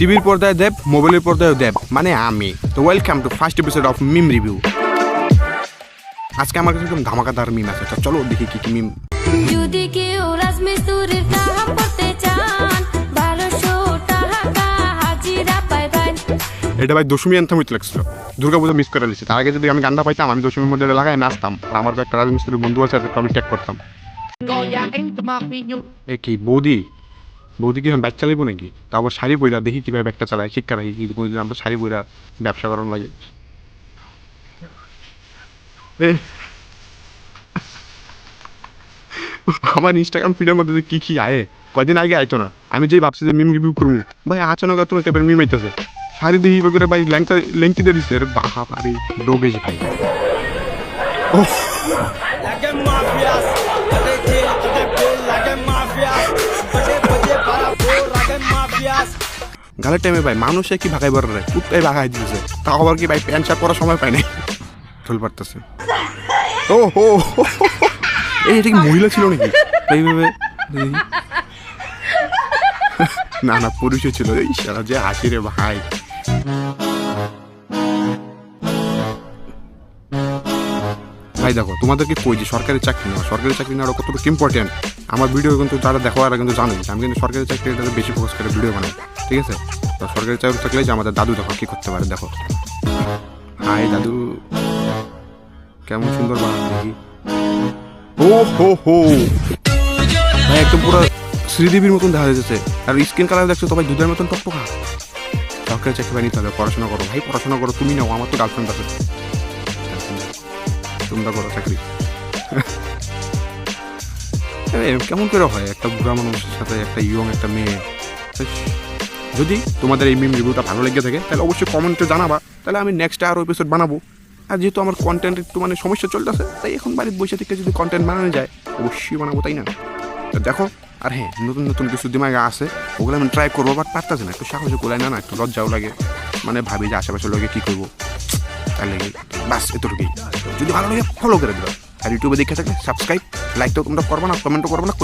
টিভির পর্দায় দেব মোবাইলের পর্দায় দেব। মানে আমি। তো welcome to first episode of meme review আজকে আমার কাছে একদম ধামাকাদার মিম আছে। চলো দেখি কি কি মিম যদি কেউ রাজমিস্ত্রির কাম করতে চান বারোশো টাকা হাজিরা পাইবেন এটা ভাই দশমী অ্যান্থামিত লাগছিল। দুর্গা পুজো মিস করে নিয়েছি তার আগে যদি আমি গানটা পাইতাম আমি দশমীর মধ্যে লাগাই নাচতাম। আর আমার যে একটা রাজমিস্ত্রির বন্ধু আছে আমি ট্যাগ করতাম. এ কি বৌদি? বৌদি কি ব্যাগ চালাইবো নাকি? তারপর শাড়ি বইরা দেখি কীভাবে ব্যাগটা চালায়, শিক্ষা রাখি কি কোনোদিন আমরা শাড়ি বইরা ব্যবসা করার লাগে। আমার ইনস্টাগ্রাম ফিডের মধ্যে কি কি আয়ে, কয়দিন আগে আইতো না। আমি যেই ভাবছি যে মিম রিভিউ করব, ভাই আচানক এত টাইপের মিম আইতেছে। শাড়ি দেখি করে ভাই ল্যাংটা লেংটি দিয়ে দিচ্ছে বাহা পারি ডোবেছি ভাই গালের টাইমে ভাই, মানুষে কি ভাগাই বার রে? কুত্তাই ভাগাই দিয়েছে তাও আবার কি ভাই প্যান্ট শার্ট পরার সময় পায় নাই? চল পারতেছে ও, হো এটা কি মহিলা ছিল নাকি? এইভাবে না না পুরুষও ছিল। এই সারা যে হাসি রে ভাই। ভাই, দেখো, তোমাদেরকে কই যে সরকারি চাকরি নেওয়া? সরকারি চাকরি নেওয়ার কতটুকু ইম্পর্টেন্ট আমার ভিডিও কিন্তু যারা দেখো আর কিন্তু জানোই আমি কিন্তু সরকারি চাকরিটাতে বেশি ফোকাস করে ভিডিও বানাই, ঠিক আছে? তো সরকারি চাকরি থাকলে যে আমাদের দাদু দেখো কি করতে পারে, দেখো। হাই, দাদু। কেমন সুন্দর বানান দেখি। ও, হো হো। ভাই, একদম পুরো শ্রীদেবীর মতন দেখা যাচ্ছে। আর স্কিন কালার দেখছ তো ভাই দুধের মতন টকটকা। সরকারি চাকরি বানিয়ে হবে পড়াশোনা করো। ভাই, পড়াশোনা করো, তুমি নাও, আমার তো গার্লফ্রেন্ড আছে। তোমরা করো চাকরি কেমন করে হয়? একটা বুড়া মানুষের সাথে একটা ইয়ং একটা মেয়ে যদি তোমাদের এই মিম রিভিউটা ভালো লেগে থাকে, তাহলে অবশ্যই কমেন্টে জানাবা। তাহলে আমি নেক্সট আরও এপিসোড বানাবো। আর যেহেতু আমার কন্টেন্ট একটু মানে সমস্যা চলতেছে, তাই এখন বাড়ির বসে থেকে যদি কন্টেন্ট বানানো যায়, অবশ্যই বানাবো, তাই না? তো দেখো, আর হ্যাঁ নতুন নতুন কিছু দিমাগে আছে, ওগুলো আমি ট্রাই করব বাট পারতেছি না। একটু সাহস কোলাই না না, একটু লজ্জাও লাগে। মানে ভাবি যে আশেপাশের লোকে কী করব? তার বাস এতটুকুই যদি ভালো লাগে ফলো করে দেবে আর ইউটিউবে দেখে থাকলে সাবস্ক্রাইব লাইক তো তোমরা করব না কমেন্টও করব না।